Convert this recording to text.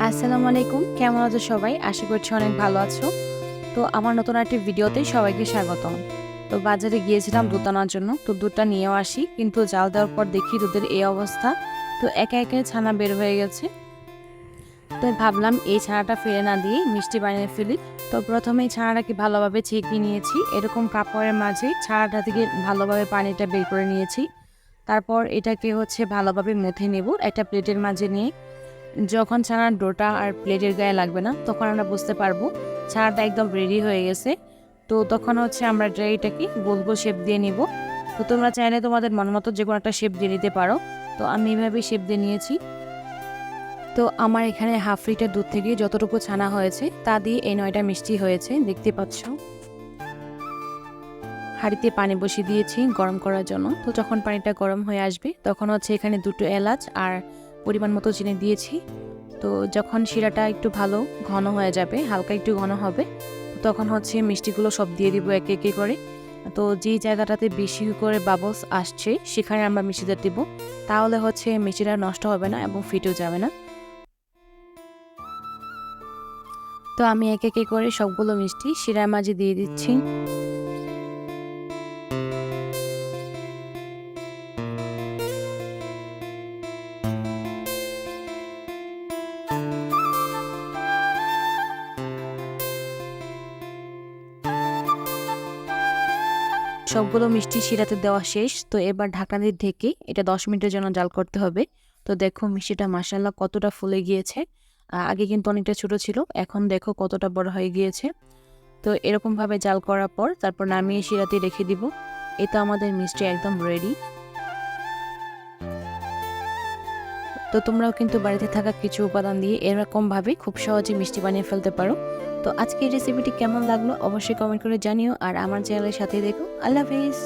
আসসালামু আলাইকুম, কেমন আছো সবাই? আশা করছি অনেক ভালো আছো। তো আমার নতুন একটি ভিডিওতে সবাইকে স্বাগতম। তো বাজারে গিয়েছিলাম দুধ আনার জন্য, তো দুধটা নিয়েও আসি, কিন্তু জাল দেওয়ার পর দেখি দুধের এই অবস্থা। তো একে একে ছানা বের হয়ে গেছে। তো ভাবলাম, এই ছানাটা ফেলে না দিয়ে মিষ্টি বানিয়ে ফেলি। তো প্রথমেই ছানাটাকে ভালোভাবে ছেঁকে নিয়েছি। এরকম কাপড়ের মাঝে ছানাটা থেকে ভালোভাবে পানিটা বের করে নিয়েছি। তারপর এটাকে হচ্ছে ভালোভাবে মেথে নেব, একটা প্লেটের মাঝে নিয়ে। যখন ছানার ডোটা আর প্লেটের গায়ে লাগবে না, তখন আমরা বুঝতে পারব ছানাটা একদম রেডি হয়ে গেছে। তো তখন হচ্ছে আমরা ড্রাইটাকে গোল গোল শেপ দিয়ে নিব। তো তোমরা চাইলে তোমাদের মন মতো যে কোনো একটা শেপ দিয়ে নিতে পারো। তো আমি এভাবেই শেপ দিয়ে নিয়েছি। তো আমার এখানে হাফ লিটার দুধ থেকে যতটুকু ছানা হয়েছে, তা দিয়ে এই নয়টা মিষ্টি হয়েছে, দেখতে পাচ্ছ। হাঁড়িতে পানি বসিয়ে দিয়েছি গরম করার জন্য। তো যখন পানিটা গরম হয়ে আসবে, তখন হচ্ছে এখানে দুটো এলাচ আর পরিমাণ মতো চিনি দিয়েছি। তো যখন শিরাটা একটু ভালো ঘন হয়ে যাবে, হালকা একটু ঘন হবে, তখন হচ্ছে মিষ্টিগুলো সব দিয়ে দিব একে একে করে। তো যেই জায়গাটাতে বেশি করে বাবলস আসছে, সেখানে আমরা মিষ্টিটা দিব। তাহলে হচ্ছে মিষ্টিটা নষ্ট হবে না এবং ফিটেও যাবে না। তো আমি একে একে করে সবগুলো মিষ্টি শিরার মাঝে দিয়ে দিচ্ছি। সবগুলো মিষ্টি শিরাতে দেওয়া শেষ। তো এবার ঢাকনা দিয়ে ঢেকে এটা দশ মিনিটের জন্য জাল করতে হবে। তো দেখো মিষ্টিটা মাসাল্লাহ কতটা ফুলে গিয়েছে। আগে কিন্তু অনেকটা ছোট ছিল, এখন দেখো কতটা বড় হয়ে গিয়েছে। তো এরকমভাবে জাল করার পর তারপর নামিয়ে শিরাতে রেখে দিব। এটা আমাদের মিষ্টি একদম রেডি তো তোমরাও কিন্তু বাড়িতে থাকা কিছু উপাদান দিয়ে এরকমভাবে খুব সহজে মিষ্টি বানিয়ে ফেলতে পারো। তো আজকে এই রেসিপিটি কেমন লাগল অবশ্যই কমেন্ট করে জানিও আর আমার চ্যানেলের সাথে দেখো। আল্লাহ হাফিজ।